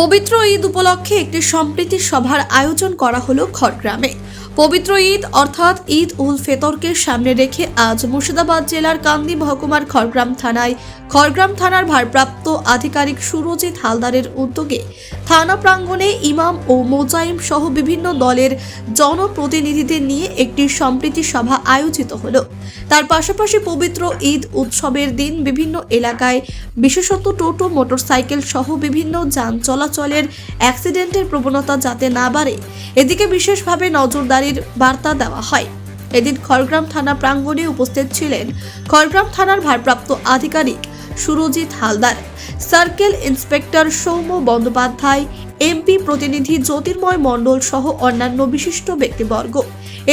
পবিত্র ঈদ উপলক্ষে একটি সম্প্রীতি সভার আয়োজন করা হলো খড়গ্রামে। পবিত্র ঈদ, অর্থাৎ ঈদ উল ফেতরকে সামনে রেখে আজ মুর্শিদাবাদ জেলার কান্দি মহকুমার খড়গ্রাম থানায় খড়গ্রাম থানার ভারপ্রাপ্ত আধিকারিক সুরজিৎ হালদারের উদ্যোগে থানা প্রাঙ্গণে ইমাম ও মোজাইম সহ বিভিন্ন দলের জনপ্রতিনিধিদের নিয়ে একটি সম্প্রীতি সভা আয়োজিত হলো। তার পাশাপাশি পবিত্র ঈদ উৎসবের দিন বিভিন্ন এলাকায় বিশেষত টোটো, মোটরসাইকেল সহ বিভিন্ন যান চলাচলের অ্যাক্সিডেন্টের প্রবণতা যাতে না বাড়ে, এদিকে বিশেষভাবে নজরদারির বার্তা দেওয়া হয়। এদিন খড়গ্রাম থানা প্রাঙ্গণে উপস্থিত ছিলেন খড়গ্রাম থানার ভারপ্রাপ্ত আধিকারিক Surajit Haldar, circle inspector Soumya Bandyopadhyay, MP প্রতিনিধি জ্যোতির্ময় মণ্ডল সহ অন্যান্য বিশিষ্ট ব্যক্তিবর্গ।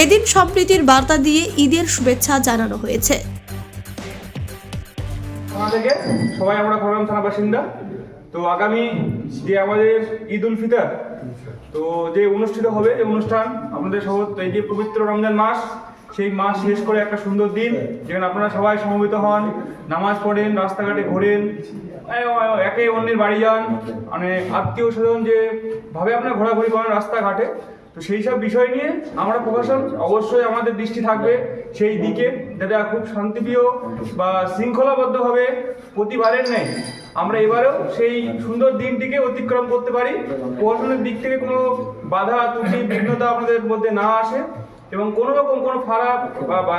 এদিন সম্প্রীতির বার্তা দিয়ে ঈদের শুভেচ্ছা জানানো হয়েছে। সবাই আমরা খড়গ্রাম থানা বাসিন্দা। তো আগামী যে আমাদের ঈদ উল ফিতর তো যে অনুষ্ঠিত হবে যে অনুষ্ঠান আপনাদের সহ এই যে পবিত্র রমজান মাস, সেই মাস শেষ করে একটা সুন্দর দিন, যেখানে আপনারা সবাই সমবেত হন, নামাজ পড়েন, রাস্তাঘাটে ঘোরেন একে অন্যের বাড়ি যান। মানে আত্মীয় স্বজন যে ভাবে আপনারা ঘোরাঘুরি করেন রাস্তাঘাটে, তো সেই সব বিষয় নিয়ে আমরা প্রশাসন অবশ্যই আমাদের দৃষ্টি থাকবে সেই দিকে, যাতে খুব শান্তিপ্রিয় বা শৃঙ্খলাবদ্ধভাবে প্রতিবারের নেই আমরা এবারেও সেই সুন্দর দিনটিকে অতিক্রম করতে পারি। প্রশাসনের দিক থেকে কোনো বাধা, ত্রুটি, বিঘ্নতা আপনাদের মধ্যে না আসে এবং কোনো রকম কোনো খারাপ বা বা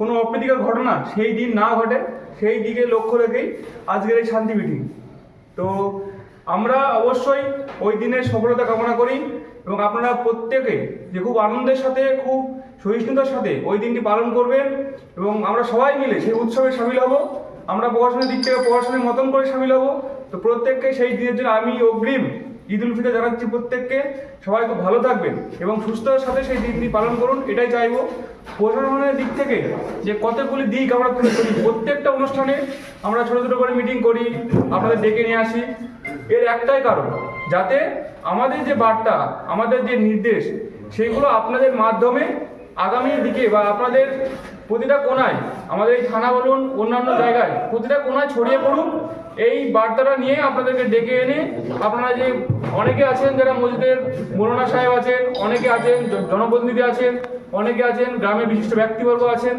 কোনো অপ্রীতিকর ঘটনা সেই দিন না ঘটে, সেই দিকে লক্ষ্য রেখেই আজকের এই শান্তি মিটিং। তো আমরা অবশ্যই ওই দিনের সফলতা কামনা করি এবং আপনারা প্রত্যেকে যে খুব আনন্দের সাথে, খুব সহিষ্ণুতার সাথে ওই দিনটি পালন করবেন এবং আমরা সবাই মিলে সেই উৎসবে সামিল হব। আমরা প্রশাসনের দিক থেকে প্রশাসনের মতন করে সামিল হব। তো প্রত্যেককে সেই দিনের জন্য আমি অগ্রিম ঈদ উল ফিতর জানাচ্ছি প্রত্যেককে। সবাই খুব ভালো থাকবেন এবং সুস্থতার সাথে সেই দিনটি পালন করুন, এটাই চাইব। প্রশাসনের দিক থেকে যে কতগুলি দিক আমরা তুলে ধরি, প্রত্যেকটা অনুষ্ঠানে আমরা ছোটো ছোটো করে মিটিং করি, আপনাদের ডেকে নিয়ে আসি। এর একটাই কারণ, যাতে আমাদের যে বার্তা, আমাদের যে নির্দেশ, সেগুলো আপনাদের মাধ্যমে আগামী দিকে বা আপনাদের প্রতিটা কোনায়, আমাদের এই থানা বলুন, অন্যান্য জায়গায়, প্রতিটা কোনায় ছড়িয়ে পড়ুক, এই বার্তাটা নিয়ে আপনাদেরকে ডেকে এনে আপনারা যে অনেকে আছেন যারা মসজিদের মৌলানা সাহেব আছেন, অনেকে আছেন জনপ্রতিনিধি আছেন, অনেকে আছেন, গ্রামের বিশিষ্ট ব্যক্তিবর্গ আছেন,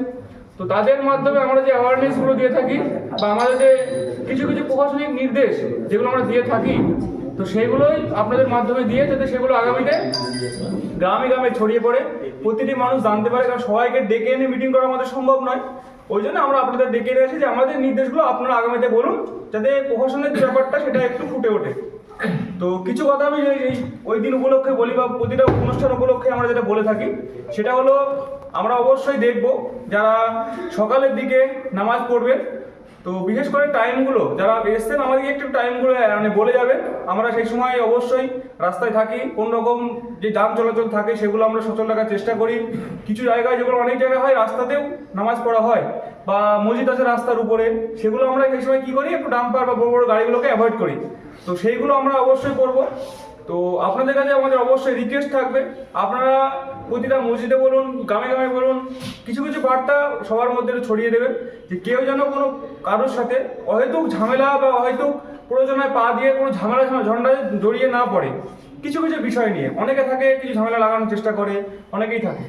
তো তাদের মাধ্যমে আমরা যে অ্যাওয়ারনেসগুলো দিয়ে থাকি বা আমাদের যে কিছু কিছু প্রশাসনিক নির্দেশ যেগুলো আমরা দিয়ে থাকি তো সেগুলোই আপনাদের মাধ্যমে দিয়ে যাতে সেগুলো আগামীতে গ্রামে গ্রামে ছড়িয়ে পড়ে। প্রতিটি মানুষ জানতে পারে, কারণ সবাইকে ডেকে এনে মিটিং করা আমাদের সম্ভব নয়। ওই জন্য আমরা আপনাদের ডেকে এনে এসেছি যে আমাদের নির্দেশগুলো আপনারা আগামীতে বলুন, যাতে প্রশাসনের যে ব্যাপারটা সেটা একটু ফুটে ওঠে। তো কিছু কথা আমি ওই দিন উপলক্ষে বলি বা প্রতিটা অনুষ্ঠান উপলক্ষে আমরা যেটা বলে থাকি, সেটা হলো আমরা অবশ্যই দেখব যারা সকালের দিকে নামাজ পড়বেন। তো বিশেষ করে টাইমগুলো যারা এসছেন আমাদেরকে একটু টাইমগুলো মানে বলে যাবে আমরা সেই সময় অবশ্যই রাস্তায় থাকি, কোন রকম যে যান চলাচল থাকে সেগুলো আমরা সচল রাখার চেষ্টা করি। কিছু জায়গায় যেগুলো অনেক জায়গায় হয়, রাস্তাতেও নামাজ পড়া হয়, বা মসজিদ আছে রাস্তার উপরে, সেগুলো আমরা সেই সময় কী করি, একটু ডাম্পার বা বড় বড় গাড়িগুলোকে অ্যাভয়েড করি। তো সেইগুলো আমরা অবশ্যই করব। তো আপনাদের কাছে আমাদের অবশ্যই রিকোয়েস্ট থাকবে। আপনারা প্রতিটা মসজিদে বলুন, গ্রামে গ্রামে বলুন, কিছু কিছু বার্তা সবার মধ্যে ছড়িয়ে দেবেন যে কেউ যেন কোনো কারোর সাথে অহেতুক ঝামেলা বা অহেতুক প্রয়োজনায় পা দিয়ে কোনো ঝামেলা ঝন্ডায় জড়িয়ে না পড়ে। কিছু কিছু বিষয় নিয়ে। অনেকে থাকে, কিছু ঝামেলা লাগানোর চেষ্টা করে, অনেকেই থাকে।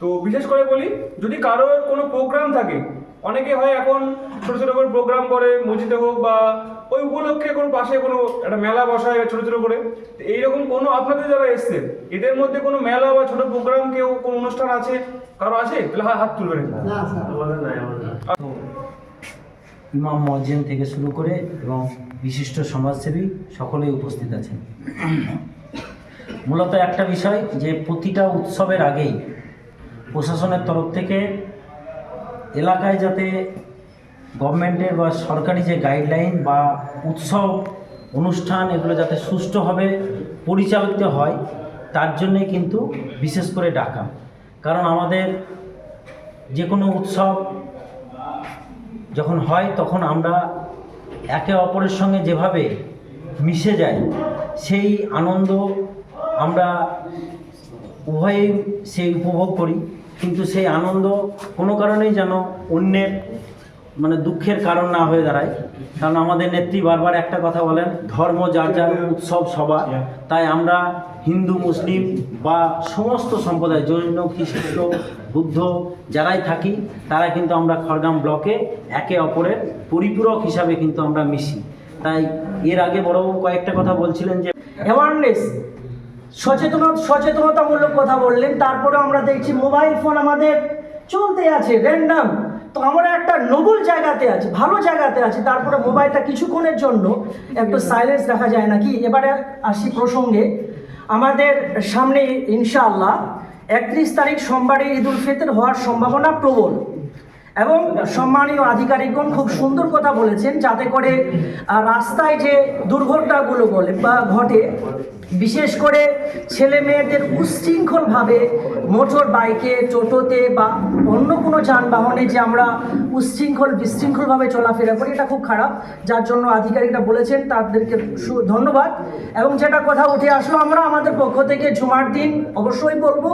তো বিশেষ করে বলি, যদি কারোর কোনো প্রোগ্রাম থাকে, অনেকে হয় এখন ছোটো ছোটো করে প্রোগ্রাম করে, মসজিদে হোক বা ওই উপলক্ষে কোনো পাশে কোনো একটা মেলা বসায় ছোটো ছোটো করে। এইরকম কোনো আপনাদের যারা এসছে এদের মধ্যে কোনো মেলা বা ছোটো প্রোগ্রাম কেউ কোনো অনুষ্ঠান আছে? কারও আছে? তাহলে হাত তুলবেন ইমাম মজ্জেন থেকে শুরু করে এবং বিশিষ্ট সমাজসেবী সকলেই উপস্থিত আছেন। মূলত একটা বিষয় যে প্রতিটা উৎসবের আগেই প্রশাসনের তরফ থেকে এলাকায় যাতে গভর্নমেন্টের বা সরকারি যে গাইডলাইন বা উৎসব, অনুষ্ঠান, এগুলো যাতে সুষ্ঠুভাবে পরিচালিত হয়, তার জন্যে কিন্তু বিশেষ করে ডাকা। কারণ আমাদের যে কোনো উৎসব যখন হয়, তখন আমরা একে অপরের সঙ্গে যেভাবে মিশে যাই, সেই আনন্দ আমরা উভয়েই সেই উপভোগ করি। কিন্তু সেই আনন্দ কোনো কারণেই যেন অন্যের মানে দুঃখের কারণ না হয়ে দাঁড়ায়। কারণ আমাদের নেত্রী বারবার একটা কথা বলেন ধর্ম যার যার উৎসব সবার। তাই আমরা হিন্দু মুসলিম বা সমস্ত সম্প্রদায় জৈন খ্রিস্ট বুদ্ধ যারাই থাকি তারা কিন্তু আমরা খড়গ্রাম ব্লকে একে অপরের পরিপূরক হিসাবে কিন্তু আমরা মিশি। তাই এর আগে বড়বাবু কয়েকটা কথা বলছিলেন যে অ্যাওয়ারনেস সচেতনতা সচেতনতামূলক কথা বললেন। তারপরে আমরা দেখছি মোবাইল ফোন আমাদের চলতে আছে র্যান্ডাম তো আমরা একটা নোবেল জায়গাতে আছি, ভালো জায়গাতে আছি। তারপরে মোবাইলটা কিছুক্ষণের জন্য একটু সাইলেন্স দেখা যায় নাকি? এবারে আসি প্রসঙ্গে। আমাদের সামনে ইনশাআল্লাহ একত্রিশ তারিখ সোমবারে ঈদ উল ফিতর হওয়ার সম্ভাবনা প্রবল। এবং সম্মানীয় আধিকারিকগণ খুব সুন্দর কথা বলেছেন, যাতে করে রাস্তায় যে দুর্ঘটনাগুলো বলে বা ঘটে বিশেষ করে ছেলে মেয়েদের উচ্ছৃঙ্খলভাবে মোটর বাইকে, টোটোতে বা অন্য কোনো যানবাহনে যে আমরা উচ্ছৃঙ্খল, বিশৃঙ্খলভাবে চলাফেরা করি, এটা খুব খারাপ। যার জন্য আধিকারিকরা বলেছেন, তাদেরকে ধন্যবাদ। এবং যেটা কথা উঠে আসলো, আমরা আমাদের পক্ষ থেকে জুমার দিন অবশ্যই বলব,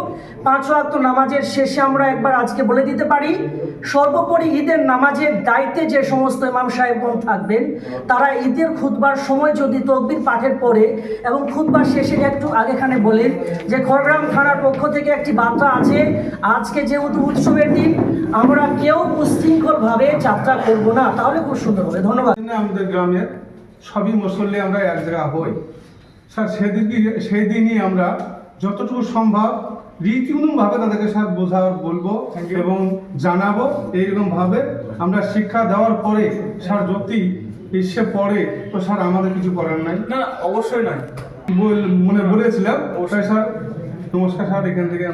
পাঁচ ওয়াক্ত নামাজের শেষে আমরা একবার আজকে বলে দিতে পারি, সর্বোপরি ঈদের নামাজের দায়িত্বে যে সমস্ত ইমাম সাহেবগণ থাকবেন, তারা ঈদের খুতবার সময় যদি তকবির পাঠের পরে এবং খুতবার শেষে একটু আগেখানে বলেন যে খড়গ্রাম থানার পক্ষ থেকে একটি বার্তা আছে আজকে যেহেতু উৎসবের দিন আমরা কেউ উশৃঙ্খলভাবে যাত্রা করব না। তাহলে খুব সুন্দর হবে। ধন্যবাদ। আমাদের গ্রামের সবই মুসল্লি আমরা এক জায়গা হই। স্যার সেদিন সেই দিনই আমরা যতটুকু সম্ভব রীতিনুভাবে তাদেরকে স্যার বোঝা বলব এবং জানাব। এইরকমভাবে আমরা শিক্ষা দেওয়ার পরে স্যার যদি এসে পড়ে তো স্যার আমাদের কিছু করার নাই? না অবশ্যই নয় বল- মনে বলেছিলাম ওটাই স্যার নমস্কার স্যার এখান থেকে